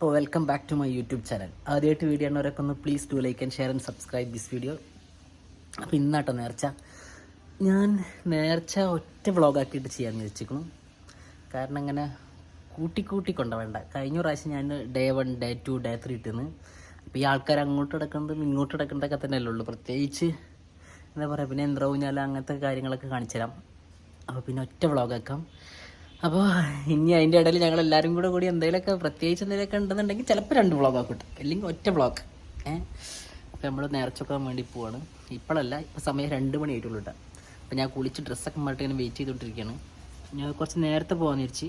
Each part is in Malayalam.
അപ്പോൾ welcome back to my YouTube channel ആദ്യമായിട്ട് വീഡിയോ ആണവരൊക്കെ ഒന്ന് please do like and share and subscribe this video അപ്പോൾ ഇന്നാട്ടോ നേർച്ച. ഞാൻ നേർച്ച ഒറ്റ വ്ളോഗാക്കിയിട്ട് ചെയ്യാമെന്ന് വിചാരിച്ചിരിക്കുന്നു. കാരണം അങ്ങനെ കൂട്ടി കൂട്ടി കൊണ്ടുവേണ്ട കഴിഞ്ഞ പ്രാവശ്യം ഞാൻ day one day two day three ഇട്ടിന്ന് അപ്പോൾ ഈ ആൾക്കാർ അങ്ങോട്ട് കിടക്കുന്നതും ഇങ്ങോട്ട് കിടക്കുന്നതൊക്കെ തന്നെയല്ലേ ഉള്ളൂ. പ്രത്യേകിച്ച് എന്താ പറയുക പിന്നെ യന്ത്ര ഞാൻ അങ്ങനത്തെ കാര്യങ്ങളൊക്കെ കാണിച്ചു തരാം അപ്പോൾ പിന്നെ ഒറ്റ വ്ളോഗാക്കാം അപ്പോൾ ഇനി അതിന്റെ ഇടയിൽ ഞങ്ങൾ എല്ലാവരും കൂടെ കൂടി എന്തെങ്കിലുമൊക്കെ പ്രത്യേകിച്ച് എന്തെങ്കിലുമൊക്കെ ഉണ്ടെന്നുണ്ടെങ്കിൽ ചിലപ്പോൾ രണ്ട് ബ്ലോഗ് ആക്കട്ടെ അല്ലെങ്കിൽ ഒറ്റ ബ്ലോഗ് ഏഹ് അപ്പോൾ നമ്മൾ നേർച്ചൊക്കാൻ വേണ്ടി പോവാണ്. ഇപ്പോഴല്ല ഇപ്പോൾ സമയം രണ്ട് മണി ആയിട്ടുള്ളൂ കേട്ടോ അപ്പോൾ ഞാൻ കുളിച്ച് ഡ്രസ്സൊക്കെ മാറ്റി ഇങ്ങനെ വെയിറ്റ് ചെയ്തുകൊണ്ടിരിക്കുകയാണ് ഞാൻ കുറച്ച് നേരത്തെ പോകാമെന്ന് വിചാരിച്ച്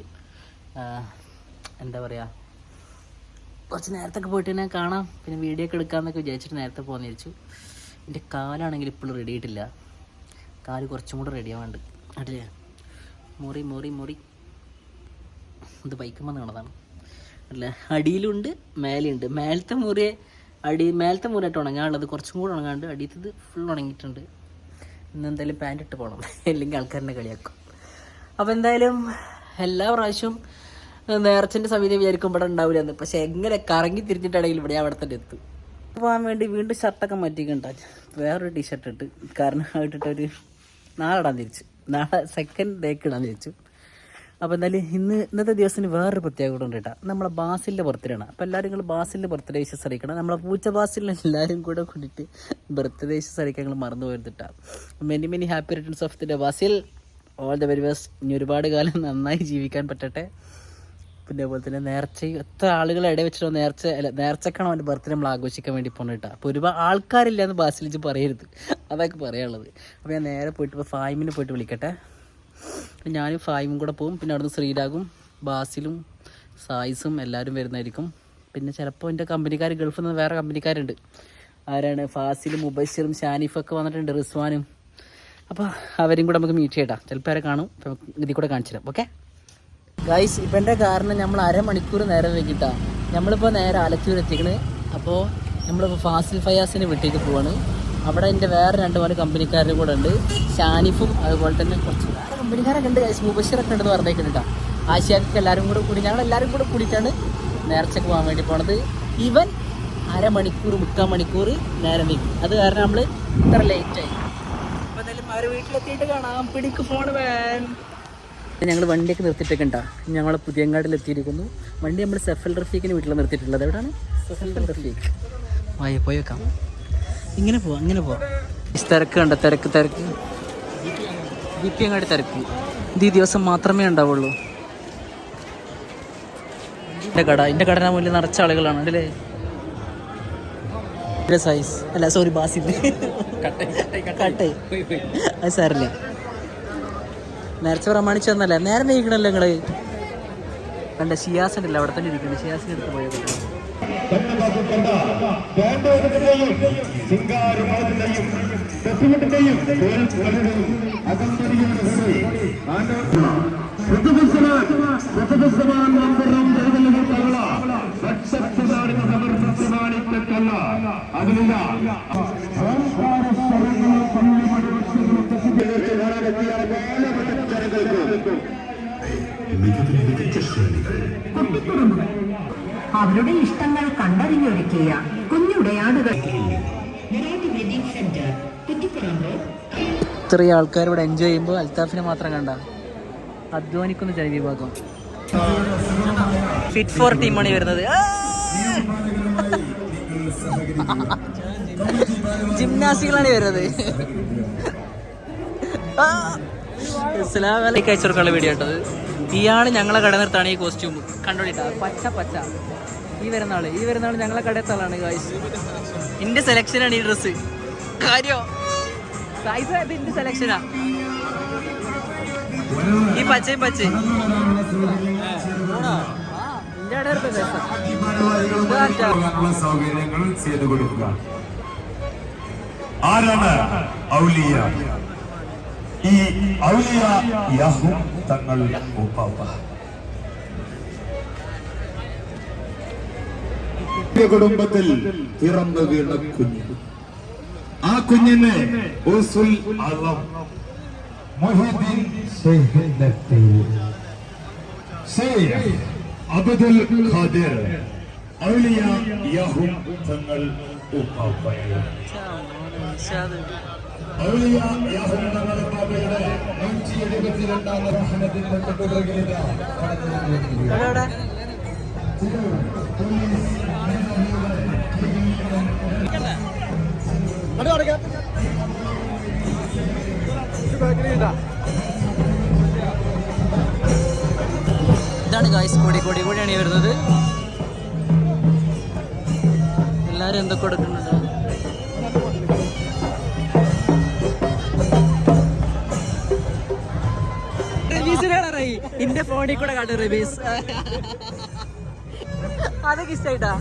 എന്താ പറയുക കുറച്ച് നേരത്തൊക്കെ പോയിട്ട് തന്നെ കാണാം. പിന്നെ വീഡിയോ ഒക്കെ എടുക്കാമെന്നൊക്കെ വിചാരിച്ചിട്ട് നേരത്തെ പോകാമെന്ന് വിചാരിച്ചു. എന്റെ കാലാണെങ്കിൽ ഇപ്പോഴും റെഡി ആയിട്ടില്ല. കാൽ കുറച്ചും കൂടെ റെഡി ആവാണ്ട്. അടില്ലേ മുറി മുറി മുറി. ഇത് ബൈക്കുമ്പോൾ കാണതാണ് അല്ല? അടിയിലുണ്ട് മേലെയുണ്ട്. മേലത്തെ മുറിയെ അടി മേലത്തെ മുറിയായിട്ട് ഉണങ്ങാനുള്ളത് കുറച്ചും കൂടെ ഉണങ്ങാണ്ട് അടിയത്തത് ഫുൾ ഉണങ്ങിയിട്ടുണ്ട്. ഇന്ന് എന്തായാലും പാന്റ് ഇട്ട് പോകണം അല്ലെങ്കിൽ ആൾക്കാരനെ കളിയാക്കും. അപ്പോൾ എന്തായാലും എല്ലാ പ്രാവശ്യവും നേർച്ചന്റെ സമയത്ത് വിചാരിക്കും ഇവിടെ ഉണ്ടാവില്ല എന്ന് പക്ഷെ എങ്ങനെ കറങ്ങി തിരിഞ്ഞിട്ടാണെങ്കിൽ ഇവിടെ അവിടെ തന്നെ എത്തും. പോകാൻ വേണ്ടി വീണ്ടും ഷർട്ടൊക്കെ മാറ്റിക്കണ്ട വേറൊരു ടീഷർട്ട് ഇട്ട്. കാരണം ഇട്ടിട്ടൊരു നാളെ ഇടാൻ തിരിച്ചു. നാളെ സെക്കൻഡ് ഡേക്ക് ഇടാൻ തിരിച്ചു. അപ്പോൾ എന്തായാലും ഇന്ന് ഇന്നത്തെ ദിവസത്തിന് വേറൊരു പ്രത്യേകത ഉണ്ട് കേട്ടോ. നമ്മളെ ബാസിലിന്റെ ബർത്ത്ഡേ ആണ്. അപ്പോൾ എല്ലാവരും നിങ്ങൾ ബാസിലിന്റെ ബർത്ത്ഡേ വിഷസ് അറിയിക്കണം. നമ്മളെ പൂച്ച ബാസിലിനെ എല്ലാവരും കൂടെ കൂടിയിട്ട് ബർത്ത്ഡേ വിഷസ് അറിയിക്കാൻ നിങ്ങൾ മറന്നു പോയിരുന്നിട്ടാ many many happy returns of the Basil all the very best ഇനി ഒരുപാട് കാലം നന്നായി ജീവിക്കാൻ പറ്റട്ടെ. പിന്നെ അതുപോലെ തന്നെ നേർച്ച എത്ര ആളുകൾ ഇട വെച്ചിട്ടോ നേർച്ച അല്ല നേർച്ചക്കാണ് അവന്റെ ബർത്ത്ഡേ നമ്മൾ ആഘോഷിക്കാൻ വേണ്ടി പോണ കേട്ടോ അപ്പോൾ ഒരുപാട് ആൾക്കാരില്ല എന്ന് ബാസിലിച്ച് പറയരുത് അതൊക്കെ പറയാനുള്ളത്. അപ്പോൾ ഞാൻ നേരെ പോയിട്ട് ഇപ്പോൾ ഫായിമിനെ പോയിട്ട് വിളിക്കട്ടെ. ഞാനും ഫായും കൂടെ പോകും പിന്നെ അവിടുന്ന് ശ്രീരാഗും ബാസിലും സായിസും എല്ലാവരും വരുന്നതായിരിക്കും. പിന്നെ ചിലപ്പോൾ എന്റെ കമ്പനിക്കാർ ഗൾഫിൽ നിന്ന് വേറെ കമ്പനിക്കാരുണ്ട്. ആരാണ്? ഫാസിലും മുബൈസിലും ഷാനിഫൊക്കെ വന്നിട്ടുണ്ട് റിസ്വാനും. അപ്പോൾ അവരും കൂടെ നമുക്ക് മീറ്റ് ചെയ്യട്ടാ. ചിലപ്പോൾ അവരെ കാണും. ഇതിൽ കൂടെ കാണിച്ചു തരാം. ഓക്കെ ഗൈസ് ഇപ്പം എന്റെ കാരണം നമ്മൾ അരമണിക്കൂർ നേരം വൈകിട്ടാണ് നമ്മളിപ്പോൾ നേരെ ആലത്തൂർ എത്തിക്കണ് അപ്പോൾ നമ്മളിപ്പോൾ ഫാസിൽ ഫയാസിന് വീട്ടിലേക്ക് പോവാണ്. അവിടെ എന്റെ വേറെ രണ്ട് മൂന്ന് കമ്പനിക്കാരും കൂടെ ഉണ്ട്. ഷാനിഫും അതുപോലെ തന്നെ കുറച്ച് വേറെ കമ്പനിക്കാരൊക്കെ ഉണ്ട് മുബഷിറൊക്കെ ഉണ്ടെന്ന് പറഞ്ഞേക്കുന്നുണ്ട് കേട്ടോ ആശയൊക്കെ എല്ലാവരും കൂടെ കൂടി ഞങ്ങൾ എല്ലാവരും കൂടെ കൂടിയിട്ടാണ് നേർച്ചക്ക് പോകാൻ വേണ്ടി പോണത്. ഇവൻ അരമണിക്കൂർ മുക്കാൽ മണിക്കൂർ നേരം വൈകി. അത് കാരണം നമ്മൾ ഇത്ര ലേറ്റായി അപ്പോൾ എന്തായാലും അവരെ വീട്ടിലെത്തിയിട്ട് കാണാം. പിടിക്ക് ഫോൺ വേൻ. ഞങ്ങൾ വണ്ടിയൊക്കെ നിർത്തിയിട്ടൊക്കെ ഉണ്ടാ ഞങ്ങൾ പുതിയങ്ങാടിൽ എത്തിയിരിക്കുന്നു. വണ്ടി നമ്മൾ സെഫൽ റഫീഖിന് വീട്ടിൽ നിർത്തിയിട്ടുള്ളത്. എവിടെയാണ് സെഫൽ റഫീഖ്. വായ പോയേക്കാം ഇങ്ങനെ പോവാം അങ്ങനെ പോവാം. തിരക്ക് കണ്ട തിരക്ക് തിരക്ക്. ബി അങ്ങാടി തിരക്ക്. ഇത് ഈ ദിവസം മാത്രമേ ഉണ്ടാവുള്ളൂ. എന്റെ കട എന്റെ കടന മുന്നിൽ നിറച്ച ആളുകളാണ് അല്ലേ? സൈസ് അല്ല സോറി കട്ടേ. അത് സാറില്ല നേരത്തെ പ്രമാണിച്ചു തന്നല്ലേ നേരം വൈകണല്ലോ നിങ്ങൾ. കണ്ട ഷിയാസിന്റെ അല്ല അവിടെ തന്നെ ഇരിക്കുന്നു. ഷിയാസിന്റെ അടുത്ത് പോയത് സിംഗാരമതിന്റെയും പ്രതിപുസ്തമാൻ നമ്പറും പ്രകടനങ്ങൾക്കുള്ള സക്ഷനാടിന് സമർപ്പിക്കല്ല അതിലില്ല. സംസ്കാര സ്വരങ്ങളും പള്ളിമണി അവരുടെ ഇഷ്ടങ്ങൾ കണ്ടറിഞ്ഞൊരുക്കിയ കുഞ്ഞുടയാടുകൾ ഇത്രയും ആൾക്കാർ ഇവിടെ എൻജോയ് ചെയ്യുമ്പോൾ അൽത്താഫിനെ മാത്രം കണ്ട. അധ്വാനിക്കുന്ന ജനവിഭാഗം ഫിറ്റ് ഫോർ ടീമാണ് വരുന്നത്. ജിംനാസികളാണ് വരുന്നത്. ഇസ്ലാമലേക്ക് അയച്ചവർക്കുള്ള വീഡിയോ കേട്ടത് ഇയാൾ ഞങ്ങളെ കട നിർത്താണ് ഈ കോസ്റ്റ്യൂം കണ്ടോടിട്ടാ പച്ച പച്ച. ഈ വരുന്ന ആൾ ഈ വരുന്ന ആൾ ഞങ്ങളെ കടയത്തെ ആളാണ് ഗായ്സ് സെലക്ഷനാണ് ഈ ഡ്രസ്സ് കാര്യോ? സൈസ് എന്റെ സെലക്ഷനാ ഈ പച്ചയും പച്ചയും സൗകര്യങ്ങൾ ചെയ്തു കൊടുക്കുക. ആരാണ് ഔലിയ? ഈ ഔലിയ യാഹു തങ്ങൾ ഉപ്പാപ്പ. കുടുംബത്തിൽ പിറന്നു വീണ കുഞ്ഞ്. ആ കുഞ്ഞിനെ അബ്ദുൽ ഖാദിർ ഔലിയ യഹും തങ്ങൾ ഉപ്പാപ്പയെ ഔലിയ നൂറ്റി എഴുപത്തിരണ്ടാം ഇതാണ് ഗായ്സ് കൂടി കൂടി കൂടിയാണ് ഈ വരുന്നത്. എല്ലാരും എന്തൊക്കെ കൊടുക്കുന്നുണ്ട്? റിവീസിനാണറിയ ഇന്റെ ഫോണിൽ കൂടെ കണ്ടു റിവീസ് അതൊക്കെ ഇഷ്ടായിട്ടാ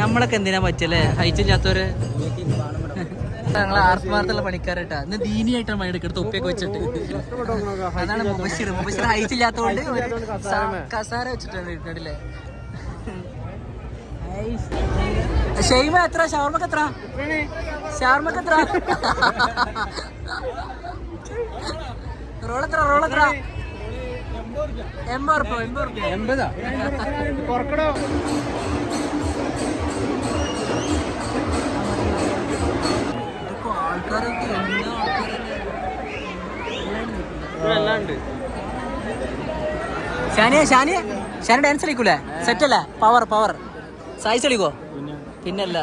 നമ്മളൊക്കെ എന്തിനാ പറ്റല്ലേ ഹൈറ്റ് ഞങ്ങളെ ആത്മാർത്ഥമുള്ള പണിക്കാരട്ടാ. ഇന്ന് ദീനിയായിട്ടാണ് മൈഡ് എടുത്ത് ഒപ്പിയൊക്കെ വെച്ചിട്ട്. അതാണ് മുബഷിർ മുബഷിർ ഹൈറ്റ് ഇല്ലാത്തതുകൊണ്ട് കസാര വെച്ചിട്ടാണ് ഇട്ടിട്ടില്ലേ ഷെയ്മ എത്ര? ഷവർമക്ക് എത്ര? ഷവർമക്ക് എത്ര? റോൾ എത്ര റോൾ എത്ര എൺപത് എൺപത്? എൺപതാ ആൾക്കാരൊക്കെ എല്ലാ ആൾക്കാരൊക്കെ ഷാനിയ ഷാനിയ. ഷാനി ഡാൻസ് കളിക്കൂലേ? സെറ്റല്ലേ പവർ പവർ സായിസ് കളിക്കോ? പിന്നല്ല.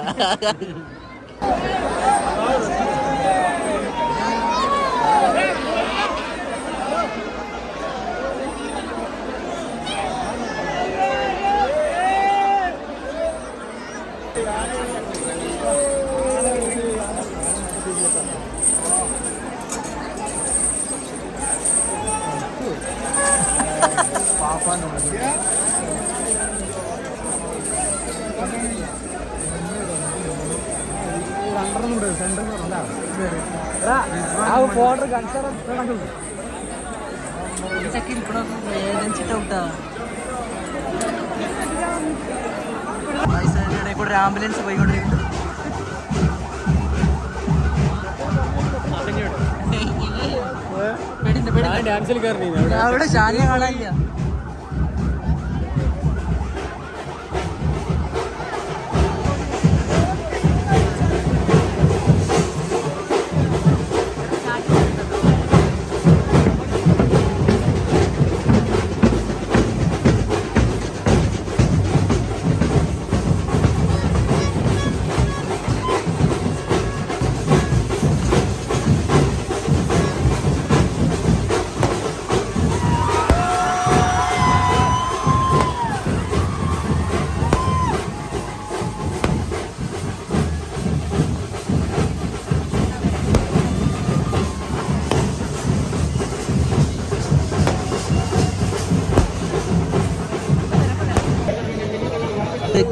ചക്കി ഇരിക്കണത് വേദനിച്ചിട്ടാ ഇടയിൽ കൂടെ ഒരു ആംബുലൻസ് പോയിക്കൊണ്ടിരിക്കുന്നു. അവിടെ ശാലിനെ കാണാനില്ല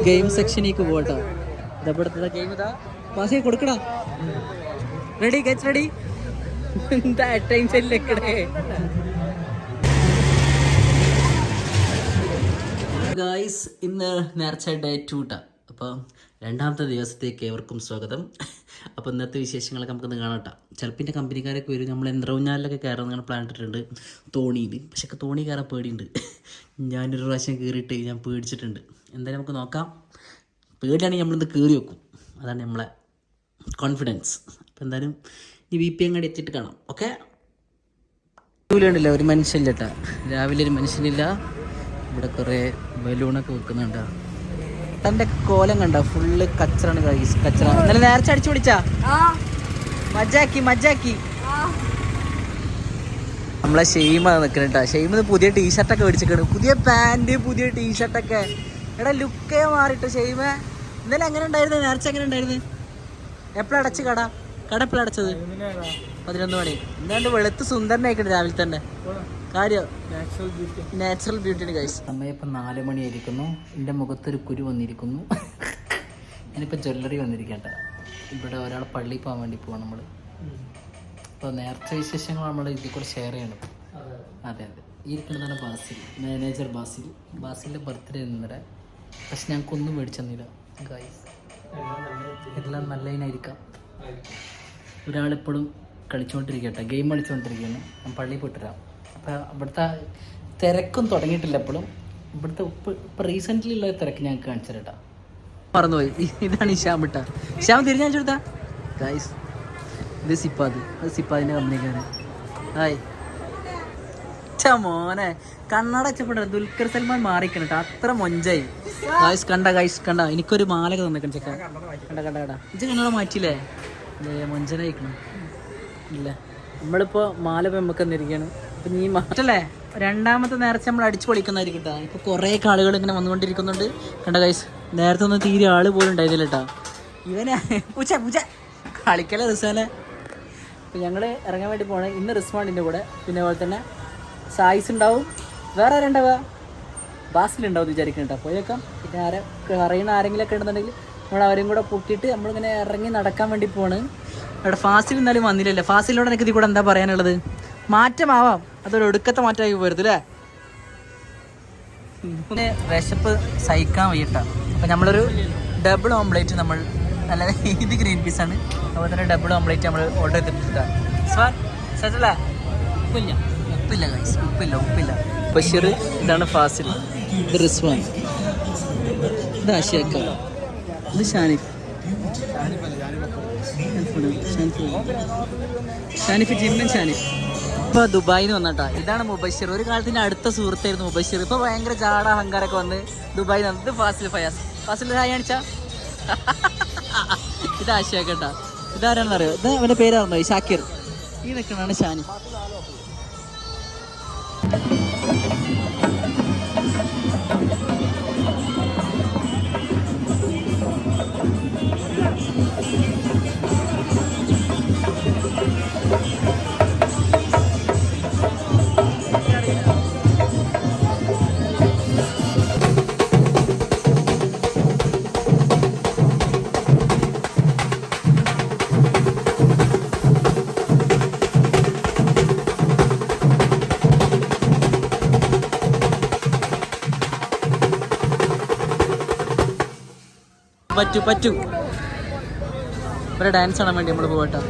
ഗെയിം സെക്ഷനിലേക്ക് പോകട്ടെ. ഇതപ്പെടുത്ത ഗെയിം ഇതാ. പാസ് കൊടുക്കടാ. റെഡി ഗെറ്റ് റെഡി എന്താ ടൈം ചെല്ലക്കടേ ഗായ്സ് ഇന്ന് നേർച്ച ഡേ ടൂട്ടാ അപ്പോൾ രണ്ടാമത്തെ ദിവസത്തേക്ക് ഏവർക്കും സ്വാഗതം. അപ്പോൾ ഇന്നത്തെ വിശേഷങ്ങളൊക്കെ നമുക്കൊന്ന് കാണട്ടെ. ചിലപ്പോൾ കമ്പനിക്കാരൊക്കെ വരും. നമ്മൾ എന്ത്രവുഞ്ഞാലൊക്കെ കയറാൻ പ്ലാൻ ഇട്ടിട്ടുണ്ട്. തോണിയിൽ പക്ഷേ തോണി കയറാൻ പേടിയുണ്ട്. ഞാനൊരു പ്രാവശ്യം കയറിയിട്ട് ഞാൻ പേടിച്ചിട്ടുണ്ട്. എന്തായാലും നമുക്ക് നോക്കാം. പേടിയാണെങ്കിൽ നമ്മളിന്ന് കയറി വെക്കും. അതാണ് നമ്മളെ കോൺഫിഡൻസ് അപ്പോൾ എന്തായാലും ഈ വി പി അങ്ങോട്ട് എത്തിയിട്ട് കാണാം. ഓക്കെ ഉണ്ടല്ലോ ഒരു മനുഷ്യനില്ല കേട്ടോ രാവിലെ ഒരു മനുഷ്യനില്ല. ഇവിടെ കുറേ ബലൂണൊക്കെ വെക്കുന്നുണ്ട്. തന്റെ കോലം കണ്ട ഫുള്ള് കച്ചറാണ് കച്ചറ. ഇന്നലെ നേരത്തെ അടിച്ചു പിടിച്ചാ മജാക്കി മജാക്കി നമ്മളെ ഷെയ്മാണ് നിൽക്കുന്നുണ്ടാ ഷെയ്മ പുതിയ ടീഷർട്ടൊക്കെ മേടിച്ചിട്ടുണ്ട്. പുതിയ പാന്റ് പുതിയ ടീഷർട്ടൊക്കെ എടാ ലുക്കേ മാറിട്ട് ചെയ്യുമേ ഇന്നലെ എങ്ങനെ ഉണ്ടായിരുന്നു? നേരത്തെ എങ്ങനെ ഉണ്ടായിരുന്നു? എപ്പോഴാ അടച്ച് കട? കട എപ്പോഴാ അടച്ചത്? പതിനൊന്ന് മണി. എന്താണ്ട് വെളുത്ത് സുന്ദരനായിക്കണ്ട് രാവിലെ തന്നെ. കാര്യം നാച്ചുറൽ ബ്യൂട്ടി കഴിച്ചു സമയം ഇപ്പം നാല് മണിയായിരിക്കുന്നു. എന്റെ മുഖത്തൊരു കുരു വന്നിരിക്കുന്നു. ഞാനിപ്പോൾ ജ്വല്ലറി വന്നിരിക്കട്ടെ. ഇവിടെ ഒരാൾ പള്ളിയിൽ പോകാൻ വേണ്ടി പോവാം നമ്മൾ അപ്പോൾ നേരത്തെ വിശേഷങ്ങൾ നമ്മൾ ഇതിൽ കൂടെ ഷെയർ ചെയ്യണം. അതെ അതെ. ഈ ഇരിക്കുന്നതാണ് ബാസിൽ. Manager Basil. ബാസിലിന്റെ ബർത്ത്ഡേ ഇന്നലെ. പക്ഷെ ഞങ്ങൾക്കൊന്നും മേടിച്ചെന്നില്ല ഗായ്സ് എല്ലാം നല്ലതിനായിരിക്കാം ഒരാളെപ്പോഴും കളിച്ചുകൊണ്ടിരിക്കട്ടെ ഗെയിം കളിച്ചുകൊണ്ടിരിക്കുകയാണ് ഞാൻ പള്ളിയിൽ പോയിട്ടിരാം. അപ്പോൾ ഇവിടുത്തെ തിരക്കും തുടങ്ങിയിട്ടില്ല എപ്പോഴും. ഇവിടുത്തെ ഇപ്പം ഇപ്പം റീസെന്റ്ലി ഉള്ള തിരക്ക് ഞങ്ങൾക്ക് കാണിച്ചു തരട്ടാ മറന്നുപോയി. ഇതാണ് ശ്യാം ഇട്ട. ശ്യാം തിരിഞ്ഞു കൊടുത്താ. ഗായ്സ് ഇത് സിപ്പാദ്. അത് സിപ്പാദിന്റെ കമ്പനിക്കാണ് ഹായ് ഛ മോനെ. കണ്ണടച്ചപ്പെട്ട ദുൽഖർ സൽമാൻ മാറിക്കണം അത്ര മൊഞ്ചായി. ഗൈസ് കണ്ട ഗൈസ് കണ്ട. എനിക്കൊരു മാലക തന്നേക്കണം ചെക്ക. കണ്ട കണ്ട കണ്ട. ഇത് കണ്ണട മാറ്റിയില്ലേ? മൊഞ്ചനായിക്കണം. ഇല്ല. നമ്മളിപ്പോൾ മാല ഇപ്പം നമുക്ക് തന്നിരിക്കുകയാണ് അപ്പം നീ മാറ്റല്ലേ? രണ്ടാമത്തെ നേരത്തെ നമ്മൾ അടിച്ചു പൊളിക്കുന്നതായിരിക്കും കേട്ടോ ഇപ്പോൾ കുറേ ആളുകൾ ഇങ്ങനെ വന്നുകൊണ്ടിരിക്കുന്നുണ്ട്. കണ്ട ഗൈസ് നേരത്തെ ഒന്നും തീരെ ആൾ പോലും ഉണ്ടായിരുന്നില്ല കേട്ടോ ഇവനെ പൂച്ച പൂച്ച. കളിക്കല റിസാനെ? ഞങ്ങൾ ഇറങ്ങാൻ വേണ്ടി പോകണം ഇന്ന് റിസ്വാണ്ടിന്റെ കൂടെ. പിന്നെ അതുപോലെ തന്നെ സായിസ് ഉണ്ടാവും. വേറെ ആരുണ്ടാവുക ബാസിലുണ്ടാവും വിചാരിക്കുന്നുണ്ട് പോയേക്കാം. പിന്നെ ആരെ അറിയുന്ന ആരെങ്കിലും ഒക്കെ ഉണ്ടെന്നുണ്ടെങ്കിൽ നമ്മൾ അവരെയും കൂടെ പൊട്ടിയിട്ട് നമ്മളിങ്ങനെ ഇറങ്ങി നടക്കാൻ വേണ്ടി പോവാണ്. അവിടെ ഫാസിൽ എന്നാലും വന്നില്ലല്ലേ? ഫാസിലോടെ എനിക്ക് ഇതിൽ കൂടെ എന്താ പറയാനുള്ളത്? മാറ്റമാവാം. അതൊരു ഒടുക്കത്തെ മാറ്റമായി പോരുത് അല്ലേ? പിന്നെ വിശപ്പ് സഹിക്കാൻ വയ്യട്ട. അപ്പം നമ്മളൊരു ഡബിൾ ഓംപ്ലേറ്റ് നമ്മൾ നല്ല ഇത് ഗ്രീൻ പീസ് ആണ്. അതുപോലെ തന്നെ ഡബിൾ ഓംപ്ലേറ്റ് നമ്മൾ ഓർഡർ ചെയ്തിട്ടുണ്ട് സാർ സെറ്റല്ലേ ഉപ്പില്ല ഉപ്പില്ല ഗൈസ് ഉപ്പില്ല ഉപ്പില്ല. ബഷീർ ഇതാണ് ഫാസിൽ. ഇത് റിസ്വാൻ. ഇത് അഷേക്ക ഇത് ഷാനിഫ്. ഷാനിഫ് ജിമ്മൻ ഷാനിഫ് ഇപ്പൊ ദുബായിൽ നിന്ന് വന്നട്ടാ. ഇതാണ് മുബഷിർ. ഒരു കാലത്തിന്റെ അടുത്ത സുഹൃത്തായിരുന്നു മുബഷിർ. ഇപ്പൊ ഭയങ്കര ചാട അഹങ്കാരൊക്കെ വന്ന് ദുബായിൽ നിന്ന് ഇത് ഫാസിൽ ഫയാസ്. ഫാസിൽ ഹായ് കാണിച്ച. ഇത് ആശയാക്കട്ടാ ഇതാരാണെന്ന് അറിയോ ഇത് അവന്റെ പേരാണോ ഷാക്കിർ. ഈ നിൽക്കണാണ് ഷാനി പറ്റു പറ്റു. ഇവരെ ഡാൻസ് കാണാൻ വേണ്ടി നമ്മൾ പോകട്ടോ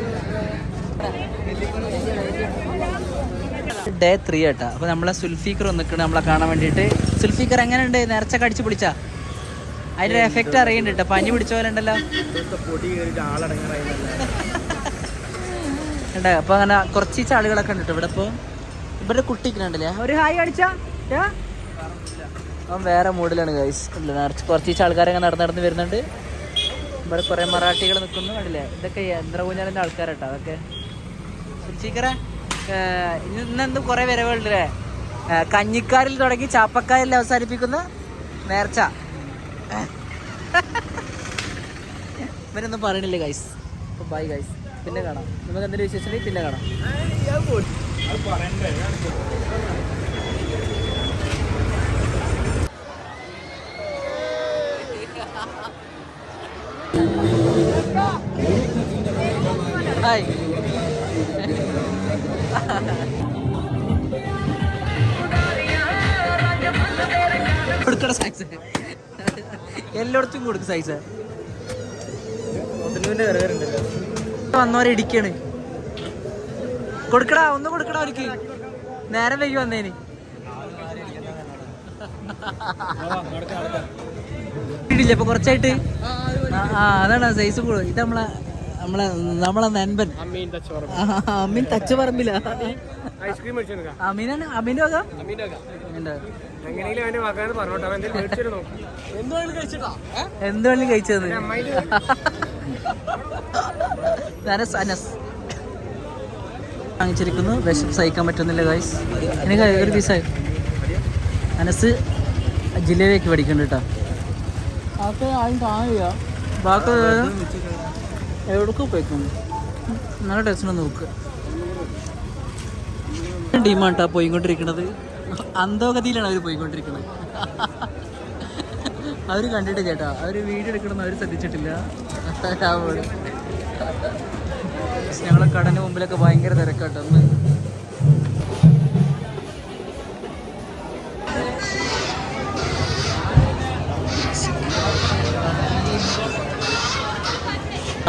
ഡേ ത്രീ ആട്ട അപ്പോൾ നമ്മളെ സുൽഫീക്കർ വന്നിട്ടുണ്ട് നമ്മളെ കാണാൻ വേണ്ടിയിട്ട്. സുൽഫീക്കർ എങ്ങനെയുണ്ട്? നേരച്ച കടിച്ചു പിടിച്ചാ അതിന്റെ എഫക്റ്റ് അറിയുന്നുണ്ട് കേട്ടോ. പനി പിടിച്ച പോലെ ഉണ്ടല്ലോ. ഉണ്ട് അപ്പോൾ അങ്ങനെ കുറച്ച് ആളുകളൊക്കെ ഉണ്ട് ഇവിടെ ഇപ്പോൾ ഇവരുടെ കുട്ടിക്കുന്നുണ്ടല്ലേ ഒരു ഹായ് അടിച്ചാ? അവൻ വേറെ മൂഡിലാണ് ഗൈസ് നിറച്ച് കുറച്ച് ആൾക്കാരൊക്കെ നടന്ന് നടന്ന് വരുന്നുണ്ട്. ഇവിടെ കുറേ മറാഠികൾ നിൽക്കുന്നു കണ്ടില്ലേ? ഇതൊക്കെ യന്ത്രകൂഞ്ഞാലിന്റെ ആൾക്കാരട്ടോ അതൊക്കെ. ചീക്കറ ഇന്നെന്ത് കുറേ വരവുണ്ടല്ലേ കഞ്ഞിക്കാരിൽ തുടങ്ങി ചാപ്പക്കാരിൽ അവസാനിപ്പിക്കുന്ന നേർച്ച. ഇവരൊന്നും പറയണില്ല ഗൈസ് അപ്പോൾ ബൈ ഗൈസ് പിന്നെ കാണാം. നമുക്ക് എന്തെങ്കിലും വിശേഷം പിന്നെ കാണാം. സൈസ് എല്ലായിടത്തും കൊടുക്കും സൈസ് വന്നവരെ ഇടിക്കാണ് കൊടുക്കടാ ഒന്ന് കൊടുക്കടാ അവർക്ക് നേരം വൈകി വന്നേന് ഇടില്ല ഇപ്പൊ കുറച്ചായിട്ട്. ആ, ആ അതാണ് സൈസ് കൂടും ഇത് നമ്മളെ നമ്മളെ നമ്മളെ നൻപൻ. അമ്മീൻ അമീൻ തച്ച പറമ്പില്ല അമീനാണ് അമീന്റെ വക? എന്ത് കഴിച്ചത് അനസ് അനസ് വാങ്ങിച്ചിരിക്കുന്നു. വിശപ്പ് സഹിക്കാൻ പറ്റുന്നില്ല ഗൈസ് എനിക്ക് ഒരു പീസായി അനസ് ജില്ലയിലേക്ക് പഠിക്കുന്നുണ്ട് കേട്ടോ. അതൊക്കെ ആരും കാണില്ല ബാക്കി എവിടേക്ക് പോയിക്കും നല്ല ടേസ്റ്റ് നോക്ക്. ടീമാട്ടാ പോയിക്കൊണ്ടിരിക്കുന്നത് അന്തോഗതിയിലാണ് അവർ പോയിക്കൊണ്ടിരിക്കുന്നത് അവർ കണ്ടിട്ട് ചേട്ടാ അവർ വീഡിയോ എടുക്കണം അവർ ശ്രദ്ധിച്ചിട്ടില്ല. ഞങ്ങളെ കടന് മുമ്പിലൊക്കെ ഭയങ്കര തിരക്കാട്ടോ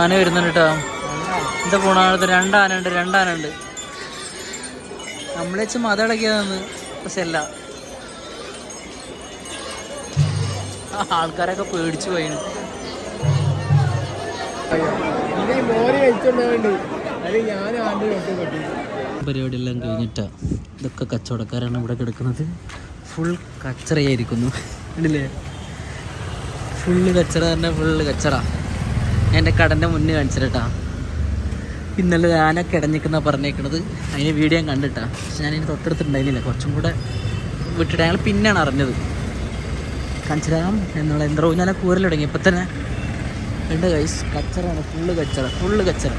ആന വരുന്നുണ്ട് കേട്ടോ എന്താ പോണത് രണ്ടാനുണ്ട് രണ്ടാനുണ്ട് നമ്മളെ വെച്ച് മത ഇളക്കിയതെന്ന് പക്ഷെ അല്ല. ആൾക്കാരൊക്കെ പേടിച്ചു പോയിന്. പരിപാടിയെല്ലാം കഴിഞ്ഞിട്ടാ. ഇതൊക്കെ കച്ചവടക്കാരാണ് ഇവിടെ കിടക്കുന്നത്. ഫുൾ കച്ചറയായിരിക്കുന്നു. കണ്ടില്ലേ? ഫുള്ള് കച്ചറ തന്നെ ഫുള്ള് കച്ചറ. എന്റെ കടന്റെ മുന്നേ കാണിച്ചിട്ടാ. ഇന്നലെ ആന കിടഞ്ഞിക്കുന്ന പറഞ്ഞേക്കണത്. അതിന് വീഡിയോ ഞാൻ കണ്ടിട്ടാ. പക്ഷെ ഞാൻ ഇതിന് തൊട്ടടുത്തുണ്ടായിരുന്നില്ല കുറച്ചും കൂടെ വിട്ടിട്ട് ഞങ്ങൾ പിന്നെയാണ് അറിഞ്ഞത്. കാണിച്ചിരാം എന്നുള്ള എന്താ. ഞാൻ കൂരൽ തുടങ്ങി ഇപ്പം തന്നെ രണ്ട് കൈസ് കച്ചറാണ് ഫുള്ള് കച്ചറ. ഫുള്ള് കച്ചറ.